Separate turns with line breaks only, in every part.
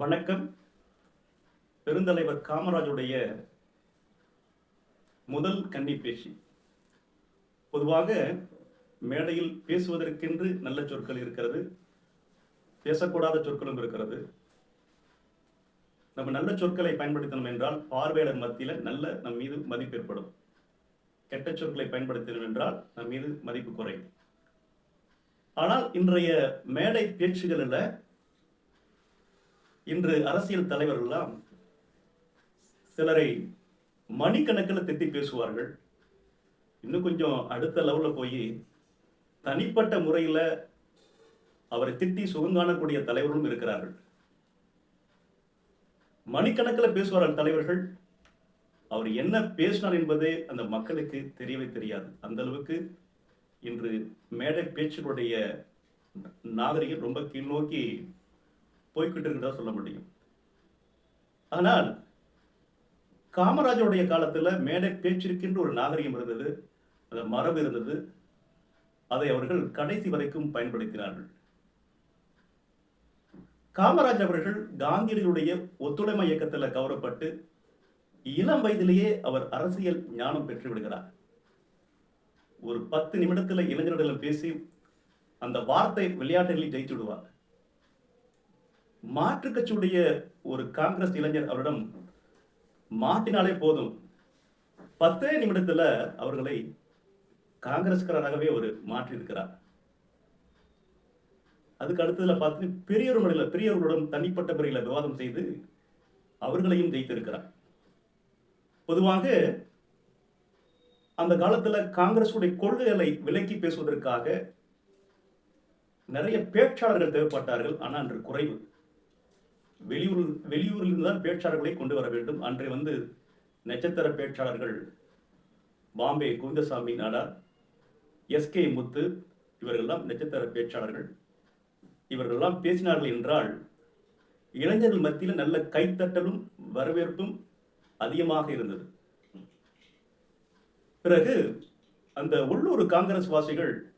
வணக்கம். பெருந்தலைவர் காமராஜுடைய முதல் கன்னி பேச்சு. பொதுவாக மேடையில் பேசுவதற்கென்று நல்ல சொற்கள் இருக்கிறது. பேசக்கூடாத சொற்களும் இருக்கிறது. நம்ம நல்ல சொற்களை பயன்படுத்தணும் என்றால் பார்வையாளர் மத்தியில் நல்ல நம் மீது மதிப்பு ஏற்படும். கெட்ட சொற்களை பயன்படுத்தினோம் என்றால் நம் மீது மதிப்பு குறையும். ஆனால் இன்றைய மேடை பேச்சுகளில் இன்று அரசியல் தலைவர்கள்லாம் சிலரை மணிக்கணக்கில் திட்டி பேசுவார்கள். இன்னும் கொஞ்சம் அடுத்த லெவலில் போய் தனிப்பட்ட முறையில் அவரை திட்டி சுகங்காணக்கூடிய தலைவர்களும் இருக்கிறார்கள். மணிக்கணக்கில் பேசுவார்கள் தலைவர்கள். அவர் என்ன பேசினார் என்பதே அந்த மக்களுக்கு தெரியவே தெரியாது. அந்த அளவுக்கு இன்று மேடை பேச்சுகளுடைய நாகரிகம் ரொம்ப கீழ்நோக்கி போய்கிட்டு இருக்கிறதா சொல்ல முடியும். ஆனால் காமராஜருடைய காலத்துல மேடை பேச்சிருக்கின்ற ஒரு நாகரிகம் இருந்தது அந்த மரபு இருந்தது அதை அவர்கள் கடைசி வரைக்கும் பயன்படுத்தினார்கள். காமராஜ் அவர்கள் காந்தியர்களுடைய ஒத்துழைமை இயக்கத்தில் கவரப்பட்டு இளம் வயதிலேயே அவர் அரசியல் ஞானம் பெற்று விடுகிறார். ஒரு பத்து நிமிடத்துல இளைஞர்களிடம் பேசி அந்த வார்த்தை விளையாட்டுகளில் ஜெயித்து விடுவார். மாற்றுக் கட்சியுடைய ஒரு காங்கிரஸ் இளைஞர் அவரிடம் மாட்டினாலே போதும். பத்தே நிமிடத்துல அவர்களை காங்கிரஸ்காரராகவே ஒரு மாற்றி இருக்கிறார் அதுக்கு அடுத்ததுல பார்த்து பெரியவர்களில் பெரியவர்களுடன் தனிப்பட்ட முறையில் விவாதம் செய்து அவர்களையும் ஜெயித்திருக்கிறார். பொதுவாக அந்த காலத்துல காங்கிரஸுடைய கொள்கைகளை விலக்கி பேசுவதற்காக நிறைய பேச்சாளர்கள் தேவைப்பட்டார்கள். ஆனால் அன்று குறைவு. வெளியூர் வெளியூரிலிருந்து தான் பேச்சாளர்களை கொண்டு வர வேண்டும். அன்றை வந்து நட்சத்திர பேச்சாளர்கள் பாம்பே குந்தசாமி நாடார் எஸ்கே முத்து இவர்கள்லாம் நட்சத்திர பேச்சாளர்கள். இவர்கள்லாம் பேசினார்கள் என்றால் இளைஞர்கள் மத்தியில் நல்ல கைத்தட்டலும் வரவேற்பும் அதிகமாக இருந்தது. பிறகு அந்த உள்ளூர் காங்கிரஸ் வாசிகள்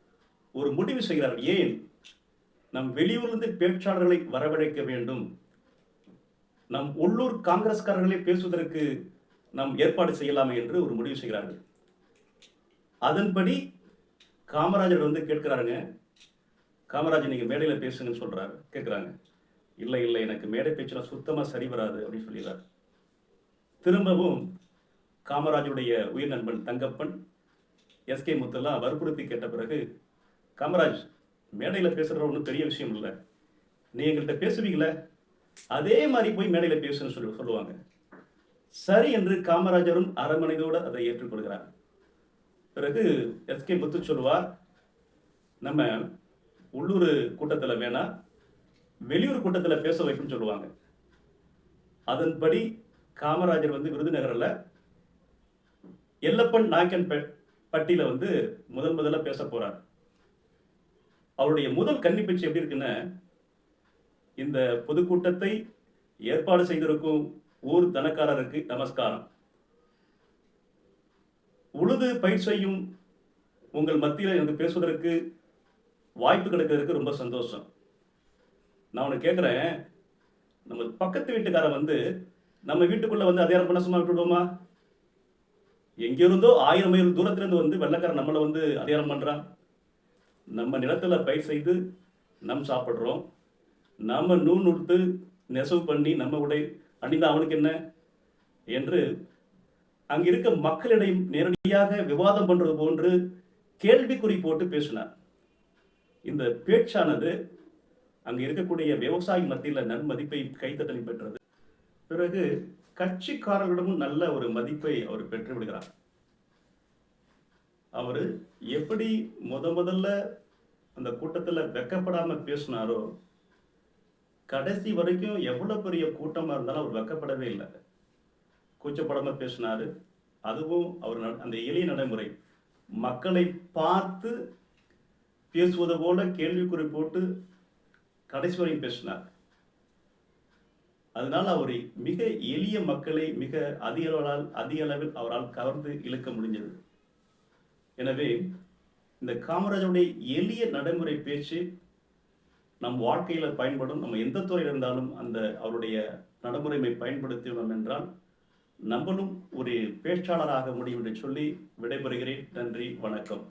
ஒரு முடிவு செய்கிறார்கள். ஏன்? நம் வெளியூர்ந்து பேச்சாளர்களை வரவழைக்க வேண்டும். நம் உள்ளூர் காங்கிரஸ்காரர்களே பேசுவதற்கு நாம் ஏற்பாடு செய்யலாமே என்று ஒரு முடிவு செய்கிறார்கள். அதன்படி காமராஜர் வந்து கேட்கிறாருங்க. காமராஜர் நீங்கள் மேடையில் பேசுங்கன்னு சொல்கிறாரு கேட்குறாங்க. இல்லை இல்லை எனக்கு மேடை பேச்சுலாம் சுத்தமாக சரி வராது அப்படின்னு சொல்லிடுறாரு. திரும்பவும் காமராஜருடைய உயிர் நண்பன் தங்கப்பன் எஸ்கே முத்தெல்லாம் வற்புறுத்தி கேட்ட பிறகு காமராஜ் மேடையில் பேசுகிற ஒன்றும் பெரிய விஷயம் இல்லை. நீ எங்கள்கிட்ட பேசுவீங்களே? அதே மாதிரி போய் மேடையில் பேசுன்னு சொல்லி சொல்லுவாங்க. சரி என்று காமராஜரும் அரண்மனையோடு அதை ஏற்றுக்கொள்கிறார். பிறகு எஸ்கே முத்து சொல்லுவார் நம்ம உள்ளூர் கூட்டத்தில் வேணா வெளியூர் கூட்டத்தில் பேச வைக்கும்னு சொல்லுவாங்க. அதன்படி காமராஜர் வந்து விருதுநகரில் எல்லப்பன் நாயக்கன் பட்டியில் பட்டியில வந்து முதன் முதல்ல பேச போகிறார் அவருடைய முதல் கன்னிப்பேச்சு எப்படி இருக்குன்னா இந்த பொதுக்கூட்டத்தை ஏற்பாடு செய்திருக்கும் ஊர் தனக்காரருக்கு நமஸ்காரம். உழுது பயிர் செய்யும் உங்கள் மத்தியில் எனக்கு பேசுவதற்கு வாய்ப்பு கிடைக்கிறதுக்கு ரொம்ப சந்தோஷம். நான் உனக்கு கேட்குறேன் நம்ம பக்கத்து வீட்டுக்காரன் வந்து நம்ம வீட்டுக்குள்ளே வந்து அதிகாரம் பண்ண சும்மா விட்டுடுவோமா? எங்கிருந்தோ ஆயிரம் மைல் தூரத்திலேருந்து வந்து வெள்ளக்காரன் நம்மளை வந்து அதிகாரம் பண்ணுறான் நம்ம நிலத்தில் பயிர் செய்து நம் சாப்பிட்றோம். நம்ம நூல் உடுத்து நெசவு பண்ணி நம்ம உடை அணிந்த அவனுக்கு என்ன? என்று அங்கு இருக்க மக்களிடையும் நேரடியாக விவாதம் பண்ணுறது போன்று கேள்விக்குறி போட்டு பேசினார். இந்த பேச்சானது அங்கு இருக்கக்கூடிய விவசாயி மத்தியில் நன்மதிப்பை கைத்தட்டலை பெற்றது. பிறகு கட்சிக்காரர்களிடமும் நல்ல ஒரு மதிப்பை அவர் பெற்று விடுகிறார். அவர் எப்படி முத முதல்ல அந்த கூட்டத்தில் வெக்கப்படாமல் பேசினாரோ கடைசி வரைக்கும் எவ்வளோ பெரிய கூட்டமாக இருந்தாலும் அவர் வெக்கப்படவே இல்லை. கூச்சப்படாம பேசினார். அதுவும் அவர் அந்த எளிய நடைமுறை. மக்களை பார்த்து பேசுவது போல கேள்விக்குறி போட்டு கடைசி வரையும் பேசினார். அதனால் அவரை மிக எளிய மக்களை மிக அதிக அளவால் அதிக அளவில் அவரால் கவர்ந்து இழுக்க முடிஞ்சது. எனவே இந்த காமராஜருடைய எளிய நடைமுறை பேச்சு நம் வாழ்க்கையில் பயன்படும் நம்ம எந்த துறையில் இருந்தாலும் அந்த அவருடைய நடைமுறைமை பயன்படுத்தினோம் என்றால் நம்மளும் ஒரு பேச்சாளராக முடியும் என்று சொல்லி விடைபெறுகிறேன். நன்றி வணக்கம்.